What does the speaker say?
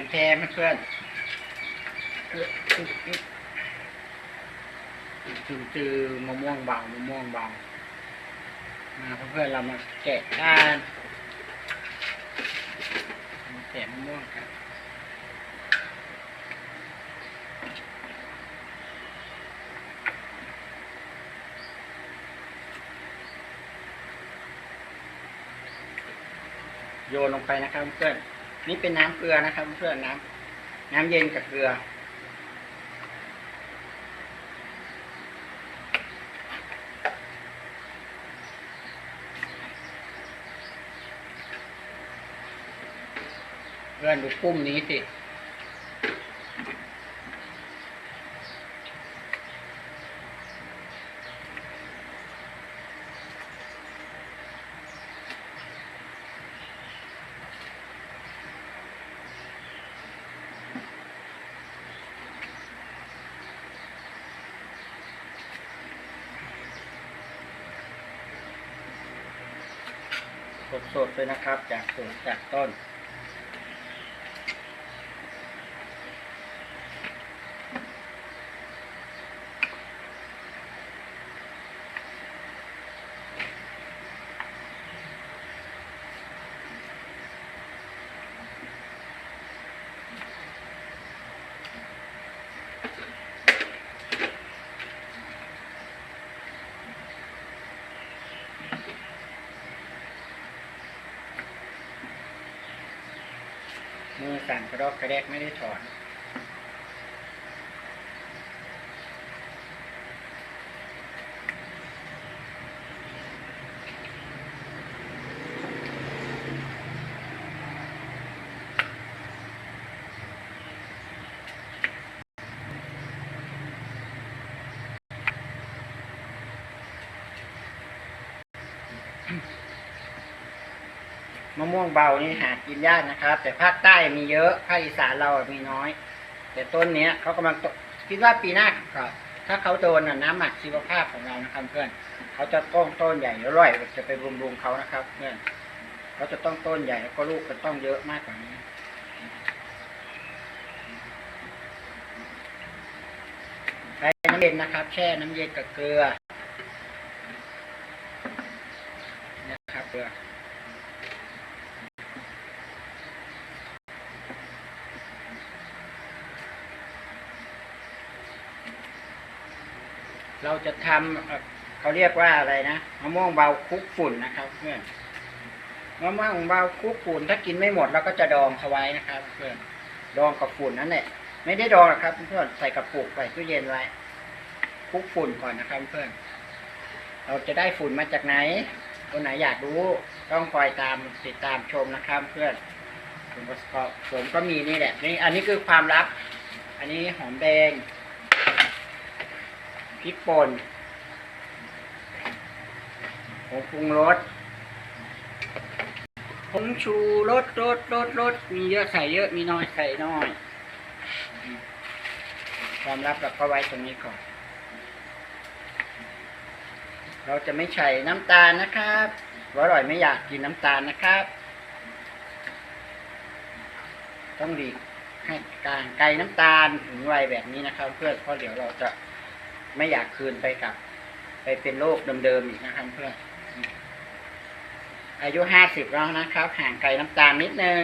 นแท้เพื่อนจือจือมะม่วงเบามะม่วงเบามาเพื่อนเรามาแกะกันแกะมะม่วงกันโยนลงไปนะครับเพื่อน นี่เป็นน้ำเกลือนะครับเพื่อนน้ำน้ำเย็นกับเกลือ เพื่อนดูกุ้มนี้สิ สดๆเลยนะครับ จากสวนจากต้น มือสั่นกระดอกกระแดกไม่ได้ถอน มะม่วงเบานี่หากินยากนะครับ แต่ภาคใต้มีเยอะภาคอีสานเรามีน้อย แต่ต้นเนี้ยเขากำลังคิดว่าปีหน้าก็ถ้าเขาโดนน่ะน้ำหมักชีวภาพของเรานะครับเพื่อนเขาจะต้นต้นใหญ่อร่อยจะไปบำรุงเขานะครับ เพื่อนเขาจะต้องต้นใหญ่แล้วก็ลูกจะต้องเยอะมากกว่านี้ใช้น้ำเย็นนะครับ แช่น้ำเย็นกับเกลือนะครับเกลือ เราจะทำเขาเรียกว่าอะไรนะมะม่วงเบาคลุกฝุ่นนะครับ เพื่อนมะม่วงเบาคลุกฝุ่นถ้ากินไม่หมดเราก็จะดองเขาไว้นะครับ เพื่อนดองกับฝุ่นนั่นแหละไม่ได้ดองหรอกครับ เพื่อนใส่กระปุกใส่ตู้เย็นไว้คลุกฝุ่นก่อนนะครับ เพื่อนเราจะได้ฝุ่นมาจากไหนตัวไหนอยากรู้ต้องคอยตามติดตามชมนะครับ เพื่อนผมก็ผมก็มีนี่แหละนี่อันนี้คือความลับ อันนี้หอมแดง พริกป่นผงปรุงรสผงชูรสรสรสรสมีเยอะใส่เยอะมีน้อยใส่น้อยอืมความลับเราก็ไว้ตรงนี้ก่อน เราจะไม่ใส่น้ำตาลนะครับว่าอร่อยไม่อยากกินน้ำตาลนะครับ ต้องดีให้กางไกลน้ำตาลถึงวัยแบบนี้นะครับ เพื่อนเพราะเดี๋ยวเราจะ ไม่อยากคืนไปกับ ไปเป็นโรคเดิมๆอีกนะครับเพื่อนอายุห้าสิบแล้วนะครับ ห่างไกลน้ำตาลนิดนึง